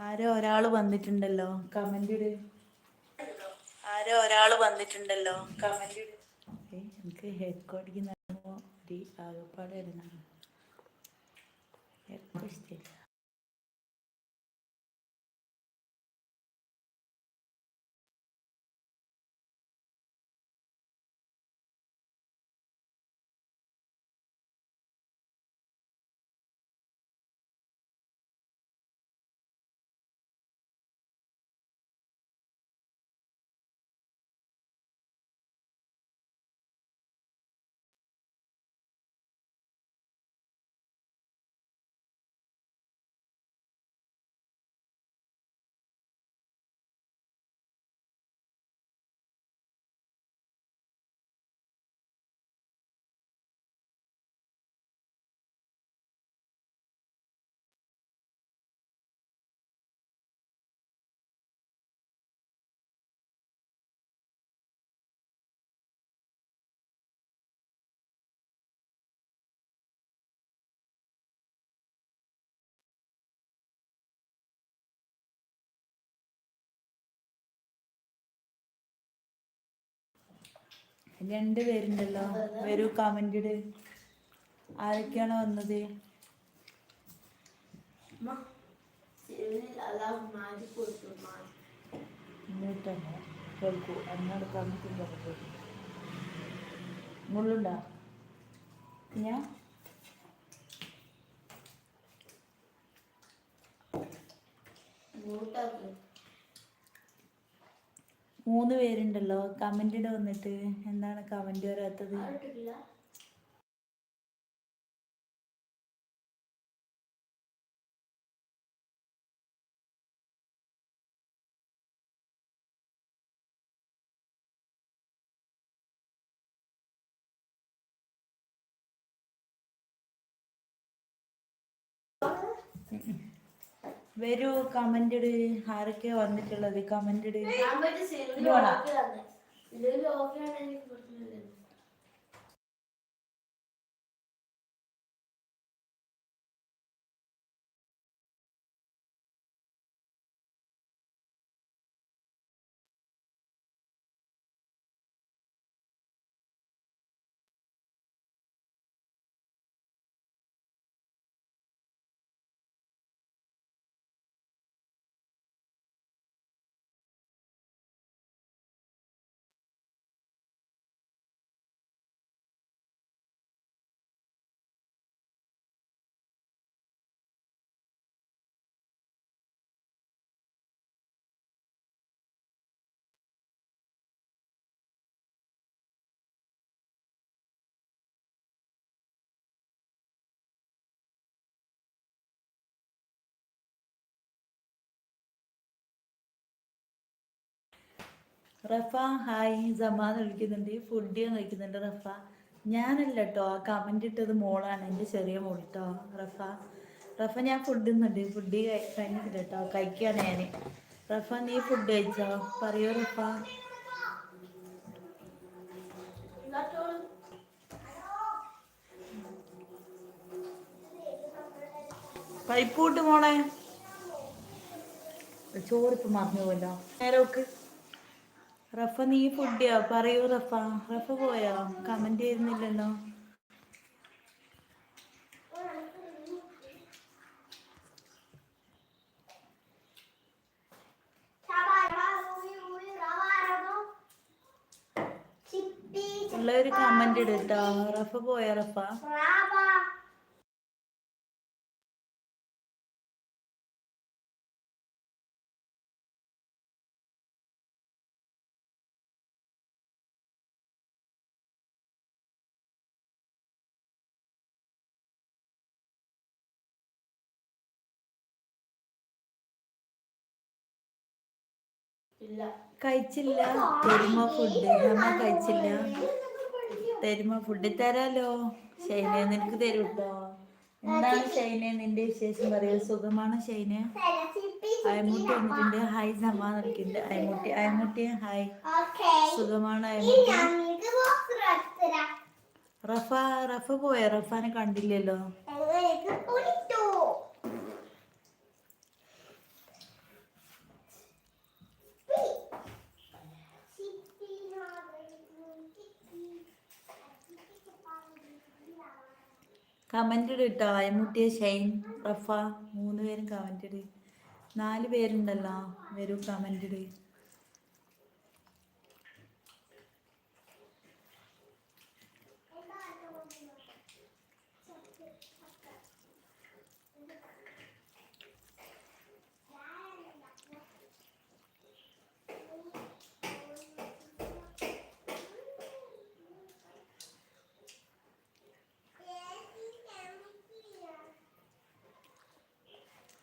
ആരോ ഒരാൾ വന്നിട്ടുണ്ടല്ലോ. കമന്റ് ഇട്. ആരോ ഒരാൾ വന്നിട്ടുണ്ടല്ലോ. കമന്റ് ഇട്. എനിക്ക് ഹെഡ് ഒരു ആകപ്പാടെ ഇടുന്നാണ് എക്കോ ഇഷ്ടമില്ല രണ്ട് പേരുണ്ടല്ലോ വരൂ കമന്റ് ഇട്. ആരൊക്കെയാണ് വന്നത്? കേൾക്കൂ എന്നോട് കമ്മിറ്റുണ്ടോ മുള്ളുണ്ടോ? ഞാൻ മൂന്ന് പേരുണ്ടല്ലോ. കമന്റ് ഇട വന്നിട്ട്. എന്താണ് കമന്റ് വരാത്തത്? വരൂ കമന്റ് ഇട്. ആരൊക്കെയാ വന്നിട്ടുള്ളത്? കമന്റ് ഇട്. റഫ ഹായ്. സമാന്ന് വിളിക്കുന്നുണ്ട് ഫുഡ് കഴിക്കുന്നുണ്ട് റഫ. ഞാനല്ല കേട്ടോ കമന്റ് ഇട്ടത് മോളാണ്. എന്റെ ചെറിയ മോൾ കേട്ടോ റഫ. റഫ ഞാൻ ഫുഡ് തിന്നുണ്ട് ഫുഡ് കഴിഞ്ഞിട്ടില്ല കേട്ടോ കഴിക്കുകയാണ് ഞാൻ റഫ നീ ഫുഡ് കഴിച്ചോ? പറയൂ റഫ. പൈപ്പ് കൂട്ട് മോളെ ചോറിപ്പ് മറന്നു പോലോ നേരോക്ക് റഫ നീ ഫുഡിയോ? പറയൂ റഫ. റഫ പോയാ? കമന്റ് ചെയ്യുന്നില്ലല്ലോ ഉള്ള ഒരു കമന്റ് ഇടട്ടോ റഫ പോയോ റഫ? കഴിച്ചില്ല. തരുമ ഫുഡ് നമ്മ കഴിച്ചില്ല. തരുമ ഫുഡ് തരാലോ. ഷൈന നിനക്ക് തരൂട്ടോ. എന്താണ് ഷൈന നിന്റെ വിശേഷം? പറയൂ. സുഖമാണ് ഷൈന? അയമുട്ടി വന്നിട്ടുണ്ട്. ഹായ് സമാ നിൽക്കുന്നുണ്ട് അയമുട്ടി അയമുട്ടി ഹായ്. സുഖമാണ് അയമുട്ടി? റഫ റഫ പോയ? റഫാനെ കണ്ടില്ലല്ലോ. കമന്റ് ഇട് കേട്ടോ അയമുട്ടിയ ഷൈൻ റഫ മൂന്ന് പേരും കമന്റ് ഇട്. നാല് പേരുണ്ടല്ലോ വരൂ കമന്റ് ഇട്.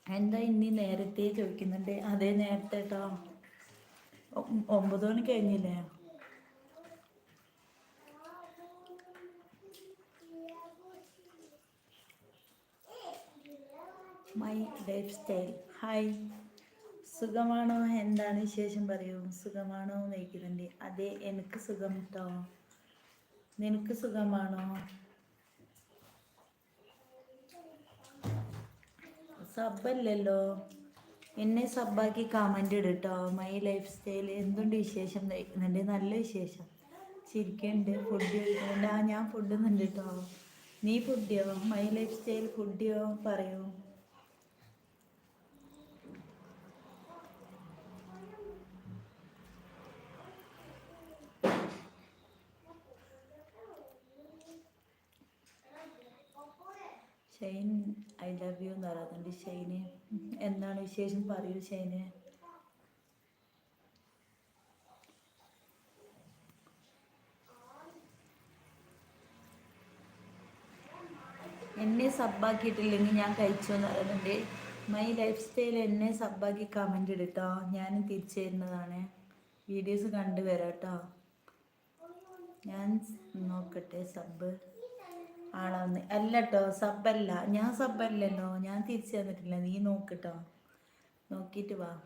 എന്താ ഇനി നേരത്തെ ചോദിക്കുന്നുണ്ട്? അതേ നേരത്തെ കേട്ടോ ഒമ്പത് മണി കഴിഞ്ഞില്ലേ? മൈ ലൈഫ് സ്റ്റൈൽ ഹായ് സുഖമാണോ? എന്താണ് വിശേഷം പറയൂ? സുഖമാണോ? നയിക്കുന്നുണ്ട് അതെ എനിക്ക് സുഖം കേട്ടോ നിനക്ക് സുഖമാണോ? സബ്ബല്ലല്ലോ. എന്നെ സബ്ബാക്കി കമന്റ് ഇടട്ടോ. മൈ ലൈഫ് സ്റ്റൈൽ എന്തുണ്ട് വിശേഷം? നയിക്കുന്നുണ്ട് നല്ല വിശേഷം. ചിരിക്കുന്നുണ്ട് ഫുഡ് കഴിക്കുന്നുണ്ട് ആ ഞാൻ ഫുഡ് ഒന്നുണ്ട് കേട്ടോ നീ ഫുഡിയോ മൈ ലൈഫ് സ്റ്റൈൽ ഫുഡിയോ പറയൂ. ഐ ലവ് യു എന്ന് പറയുന്നുണ്ട് ഷൈന് എന്താണ് വിശേഷം? പറയൂ ഷൈന്. എന്നെ സബ്ബാക്കിയിട്ടില്ലെങ്കിൽ ഞാൻ കഴിച്ചു എന്ന് മൈ ലൈഫ് സ്റ്റൈൽ എന്നെ സബ്ബാക്കി കമന്റ് ഇടട്ടോ. ഞാൻ തിരിച്ചു തരുന്നതാണ് വീഡിയോസ് കണ്ടു വരാം ഞാൻ നോക്കട്ടെ സബ്ബ് ആളാന്ന് അല്ല കേട്ടോ സബ്ബല്ല. ഞാൻ സബ്ബല്ലല്ലോ. ഞാൻ തിരിച്ചു തന്നിട്ടില്ല. നീ നോക്കിട്ടോ. നോക്കിയിട്ട് വാ.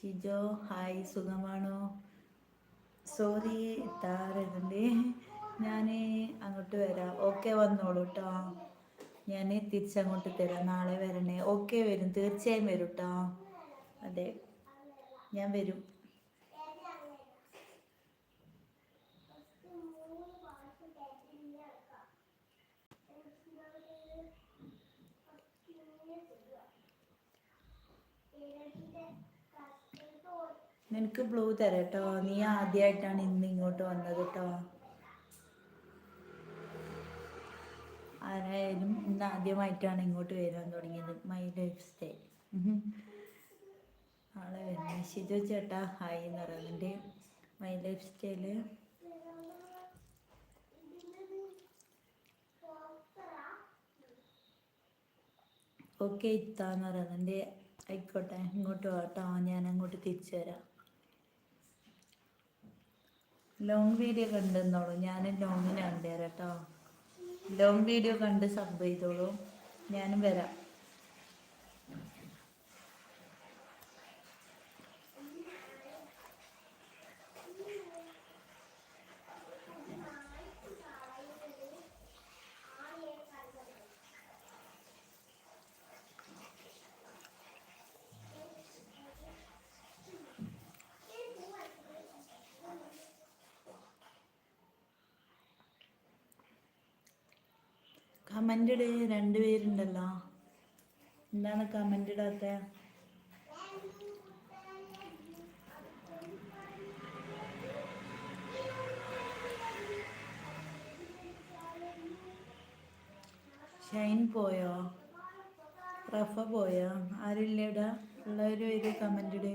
ഷിജോ ഹായ്. സുഖമാണോ? സോറി താറുണ്ട് ഞാൻ അങ്ങോട്ട് വരാം. ഓക്കെ വന്നോളൂ കേട്ടോ ഞാൻ തിരിച്ചങ്ങോട്ട് തരാം. നാളെ വരണേ. ഓക്കെ വരും. തീർച്ചയായും വരും കേട്ടോ അതെ. ഞാൻ വരും. നിനക്ക് ബ്ലൂ തരാം കേട്ടോ നീ ആദ്യമായിട്ടാണ് ഇന്ന് ഇങ്ങോട്ട് വന്നത് കേട്ടോ ആരായാലും ഇന്ന് ആദ്യമായിട്ടാണ് ഇങ്ങോട്ട് വരാൻ തുടങ്ങിയത്. മൈ ലൈഫ് സ്റ്റൈൽ ആളെ വരുന്നത് ഷിജു ചേട്ടാ ഹായ് എന്ന് പറയുന്നുണ്ട് മൈ ലൈഫ് സ്റ്റൈൽ ഓക്കെ ഇത്താന്ന് പറയുന്നുണ്ട് ആയിക്കോട്ടെ ഇങ്ങോട്ട് വാട്ടോ ഞാൻ അങ്ങോട്ട് തിരിച്ചു തരാം ലോങ് വീഡിയോ കണ്ടെന്നോളൂ ഞാൻ ലോങ്ങിന് കണ്ടുതരാം കേട്ടോ ലോങ് വീഡിയോ കണ്ട് സബ് ചെയ്തോളൂ. ഞാനും വരാം. കമന്റ് ഇട് രണ്ടുപേരുണ്ടല്ലോ എന്താണ് കമന്റ് ഇടാത്ത? ഷൈൻ പോയോ? റഫ പോയോ? ആരില്ല ഇവിടെ? ഉള്ളവർ വരും കമന്റ് ഇട്.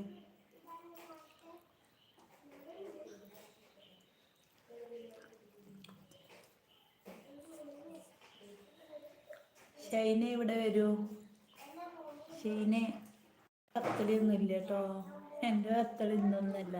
ഷൈനെ ഇവിടെ വരൂ. ഷൈന കത്തളിയൊന്നും ഇല്ല കേട്ടോ. എന്റെ കത്തളി ഇന്നൊന്നല്ല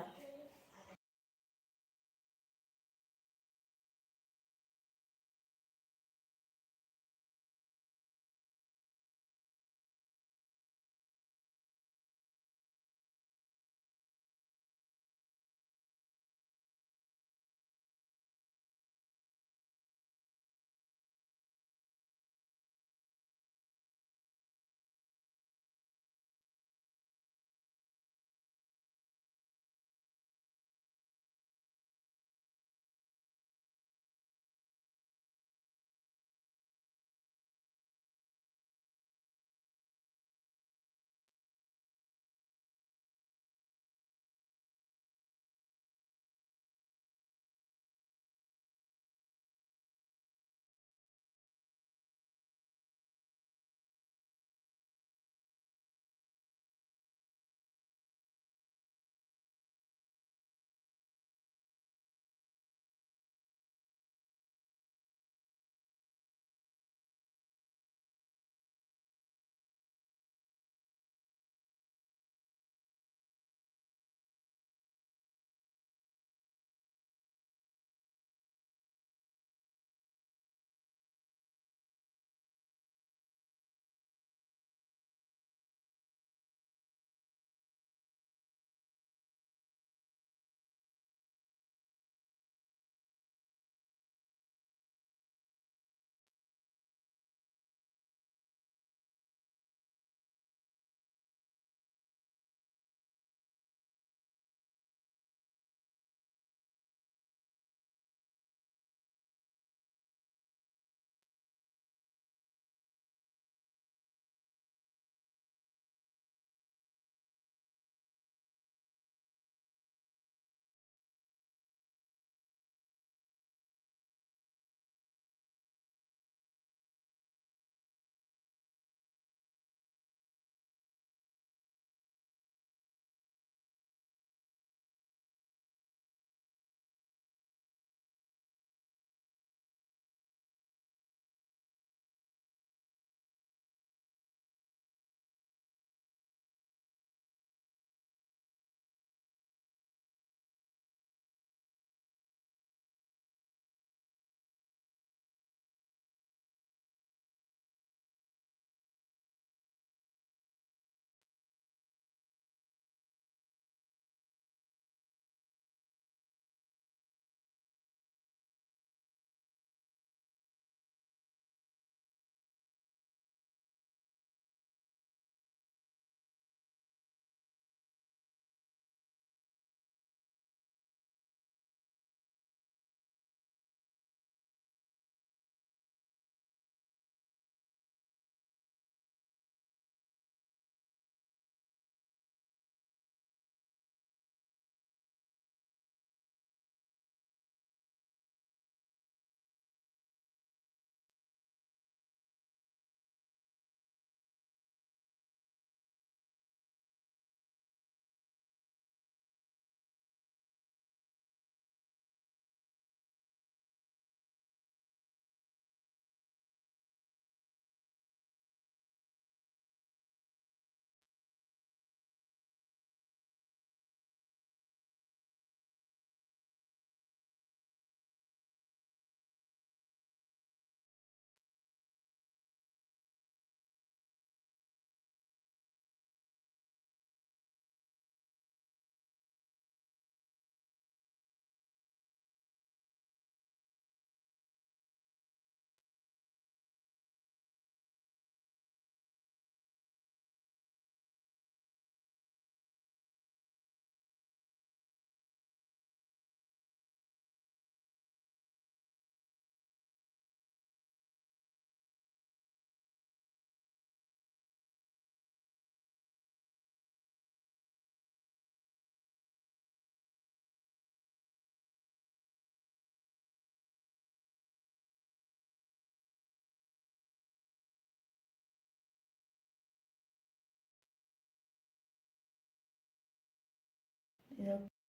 Yok.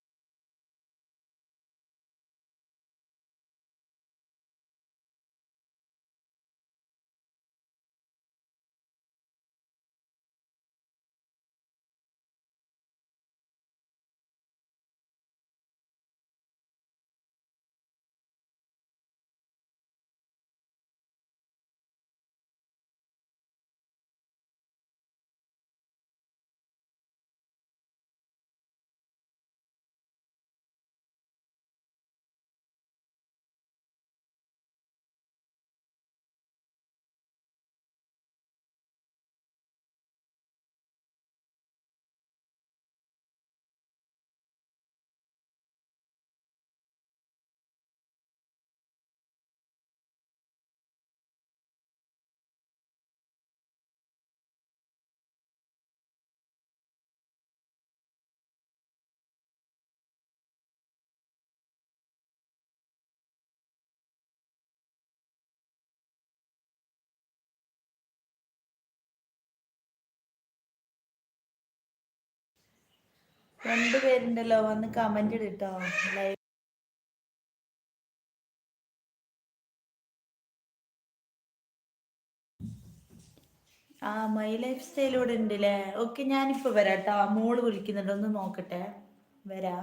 രണ്ട് പേരുണ്ടല്ലോ വന്ന് കമന്റ് ഇട്ടോ ലൈവ് ആ മൈ ലൈഫ് സ്റ്റൈലൂടെ ല്ലേ ഓക്കെ ഞാനിപ്പോ വരാം കേട്ടോ മോൾ വിളിക്കുന്നുണ്ട്. ഒന്ന് നോക്കട്ടെ. വരാ.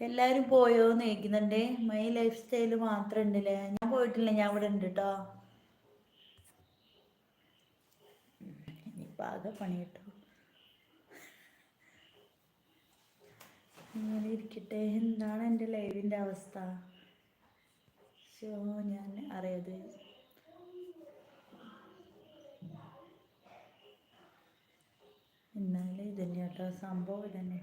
എല്ലാരും പോയോന്ന് ചോദിക്കുന്നുണ്ട്. മൈ ലൈഫ് സ്റ്റൈൽ മാത്രം ഉണ്ടല്ലേ ഞാൻ പോയിട്ടില്ല ഞാൻ ഇവിടെ ഉണ്ട് കേട്ടോ ഇനിയിപ്പോൾ ആകെ പണി കിട്ടും. ഇങ്ങനെ ഇരിക്കട്ടെ. എന്താണ് എന്റെ ലൈവിന്റെ അവസ്ഥ? ഷോ ഞാൻ അറിയത്. എന്നാലും ഇതന്നെ കേട്ടോ സംഭവം ഇതന്നെ.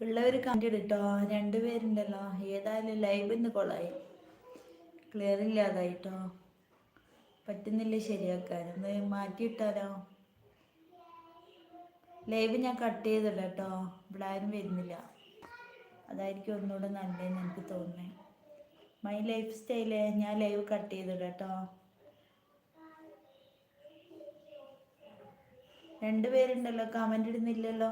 ഉള്ളവർ കണ്ടിട്ടോ രണ്ടുപേരുണ്ടല്ലോ ഏതായാലും ലൈവ് ഇന്ന് കൊളായി. ക്ലിയർ ഇല്ലാതായിട്ടോ. പറ്റുന്നില്ല ശരിയാക്കാൻ? ഒന്ന് മാറ്റിയിട്ടാലോ? ലൈവ് ഞാൻ കട്ട് ചെയ്തില്ല കേട്ടോ. ഇവിടെ ആരും വരുന്നില്ല. അതായിരിക്കും ഒന്നുകൂടെ നല്ലതെന്ന് എനിക്ക് തോന്നുന്നത് മൈ ലൈഫ് സ്റ്റൈൽ ഞാൻ ലൈവ് കട്ട് ചെയ്തില്ല കേട്ടോ. രണ്ടുപേരുണ്ടല്ലോ കമന്റ് ഇടുന്നില്ലല്ലോ.